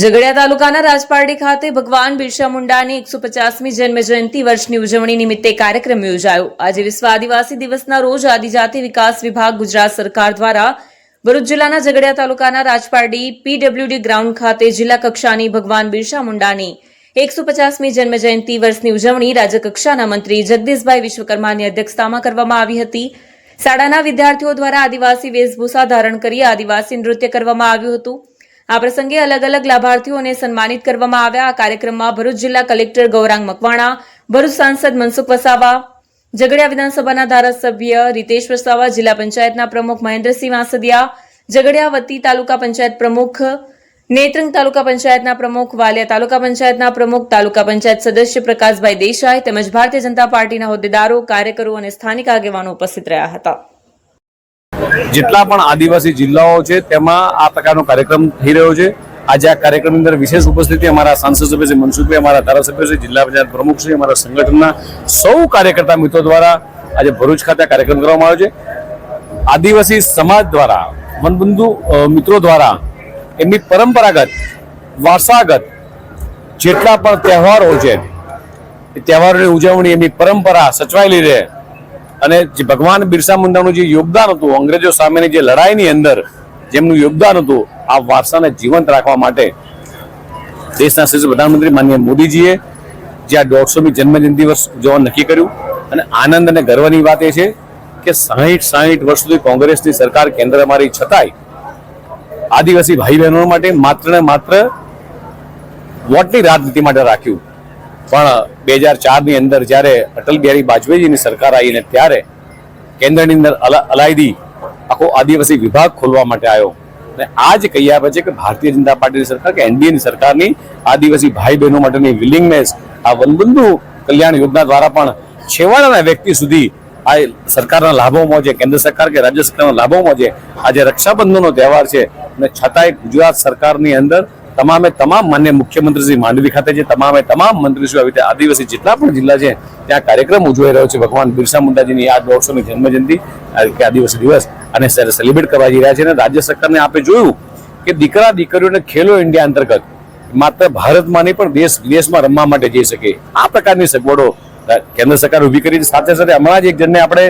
ઝઘડિયા તાલુકાના રાજપારડી ખાતે ભગવાન બિરસા મુંડાની એકસો પચાસમી જન્મ જયંતિ વર્ષની ઉજવણી નિમિત્તે કાર્યક્રમ યોજાયો. આજે વિશ્વ આદિવાસી દિવસના રોજ આદિજાતિ વિકાસ વિભાગ ગુજરાત સરકાર દ્વારા ભરૂચ જિલ્લાના ઝઘડિયા તાલુકાના રાજપારડી પીડબ્લ્યુડી ગ્રાઉન્ડ ખાતે જિલ્લા કક્ષાની ભગવાન બિરસા મુંડાની એકસો પચાસમી જન્મ જયંતિ વર્ષની ઉજવણી રાજ્યકક્ષાના મંત્રી જગદીશભાઈ વિશ્વકર્માની અધ્યક્ષતામાં કરવામાં આવી હતી. શાળાના વિદ્યાર્થીઓ દ્વારા આદિવાસી વેશભૂષા ધારણ કરી આદિવાસી નૃત્ય કરવામાં આવ્યું હતું. આ પ્રસંગે અલગ અલગ લાભાર્થીઓને સન્માનિત કરવામાં આવ્યા. આ કાર્યક્રમમાં ભરૂચ જિલ્લા કલેક્ટર ગૌરાંગ મકવાણા, ભરૂચ સાંસદ મનસુખ વસાવા, ઝઘડિયા વિધાનસભાના ધારાસભ્ય રીતેશ વસાવા, જિલ્લા પંચાયતના પ્રમુખ મહેન્દ્રસિંહ વાંસદિયા, ઝઘડિયા વતી તાલુકા પંચાયત પ્રમુખ નેત્રંગ તાલુકા પંચાયતના પ્રમુખ, વાલિયા તાલુકા પંચાયતના પ્રમુખ, તાલુકા પંચાયત સદસ્ય પ્રકાશભાઈ દેસાઈ તેમજ ભારતીય જનતા પાર્ટીના હોદ્દેદારો, કાર્યકરો અને સ્થાનિક આગેવાનો ઉપસ્થિત રહ્યા હતા. જેટલા પણ આદિવાસી જિલ્લાઓ છે, તેમાં આ પ્રકારનો કાર્યક્રમ થઈ રહ્યો છે. આજે આ કાર્યક્રમની અંદર વિશેષ ઉપસ્થિતિ અમારા સાંસદ સભ્ય શ્રી મનસુખભાઈ, અમારા ધારાસભ્ય છે, જિલ્લા પંચાયત પ્રમુખ છે, અમારા સંગઠનના સૌ કાર્યકર્તા મિત્રો દ્વારા આજે ભરૂચ ખાતે કાર્યક્રમ કરવામાં આવ્યો છે. આદિવાસી સમાજ દ્વારા વનબંધુ મિત્રો દ્વારા એમની પરંપરાગત, વારસાગત જેટલા પણ તહેવારો છે, એ તહેવારોની ઉજવણી, એમની પરંપરા સચવાયેલી રહે અને જે ભગવાન બિરસા મુંડાનું જે યોગદાન હતું, અંગ્રેજો સામેની જે લડાઈની અંદર જેમનું યોગદાન હતું, આ વારસાને જીવંત રાખવા માટે દેશના શ્રેષ્ઠ પ્રધાનમંત્રી માનનીય મોદીજીએ જે આ દોઢસોમી જન્મજયંતિ વર્ષ જોવા નક્કી કર્યું. અને આનંદ અને ગર્વની વાત એ છે કે સાહીઠ સાહીઠ વર્ષ સુધી કોંગ્રેસની સરકાર કેન્દ્રમાં રહી છતાંય આદિવાસી ભાઈ બહેનો માટે માત્ર ને માત્ર વોટની રાજનીતિ માટે રાખ્યું. પણ બે હજાર ચારની અંદર જ્યારે અટલ બિહારી વાજપેયીજીની સરકાર આવીને ત્યારે કેન્દ્રની અંદર અલા- અલાયદી આખો આદિવાસી વિભાગ ખોલવા માટે આવ્યો. અને આ જ કહી આપે છે કે ભારતીય જનતા પાર્ટીની સરકાર કે એનડીએની સરકારની આદિવાસી ભાઈ બહેનો માટેની વિલિંગનેસ આ વનબંધુ કલ્યાણ યોજના દ્વારા પણ છેવાડાના વ્યક્તિ સુધી આ સરકારના લાભો મોજે કેન્દ્ર સરકાર કે રાજ્ય સરકારના લાભો મોજે આજે રક્ષાબંધનનો તહેવાર છે અને છતાંય ગુજરાત સરકારની અંદર તમામે તમામ માન્ય મુખ્યમંત્રી શ્રી માંડવી ખાતે છે, તમામે તમામ મંત્રીશ્રીઓ આવી રીતે આદિવાસી જેટલા પણ જિલ્લા છે, ત્યાં કાર્યક્રમ ઉજવાઈ રહ્યો છે. ભગવાન બિરસા મુંડાજીની આ દોઢસોની જન્મજયંતિ કે આદિવાસી દિવસ, અને સેલિબ્રેટ કરવા જઈ રહ્યા છે. અને રાજ્ય સરકારને આપણે જોયું કે દીકરા દીકરીઓને ખેલો ઇન્ડિયા અંતર્ગત માત્ર ભારતમાં નહીં, પણ દેશ વિદેશમાં રમવા માટે જઈ શકે. આ પ્રકારની સગવડો કેન્દ્ર સરકાર ઊભી કરી સાથે સાથે હમણાં જ એક જણને આપણે,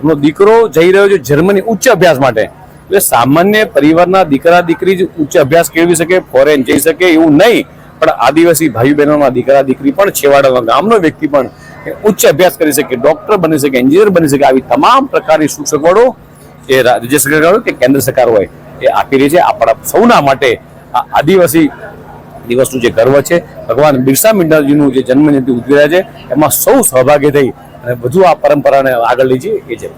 એમનો દીકરો જઈ રહ્યો છે જર્મની ઉચ્ચ અભ્યાસ માટે. એટલે સામાન્ય પરિવારના દીકરા, દીકરી જ ઉચ્ચ અભ્યાસ કેળવી શકે ફોરેન જઈ શકે એવું નહીં. પણ આદિવાસી ભાઈ બહેનોના દીકરા, દીકરી પણ છેવાડાના ગામનો વ્યક્તિ પણ ઉચ્ચ અભ્યાસ કરી શકે ડોક્ટર બની શકે એન્જિનિયર બની શકે, આવી તમામ પ્રકારની સુખ સગવડો એ રાજ્ય સરકાર કે કેન્દ્ર સરકાર હોય, એ આપી રહી છે. આપણા સૌના માટે આ આદિવાસી દિવસનું જે ગર્વ છે, ભગવાન બિરસા મુંડાજીનું જે જન્મજયંતિ ઉજવી રહ્યા છે, એમાં સૌ સહભાગી થઈ અને વધુ આ પરંપરાને આગળ લઈ જઈએ. એ છે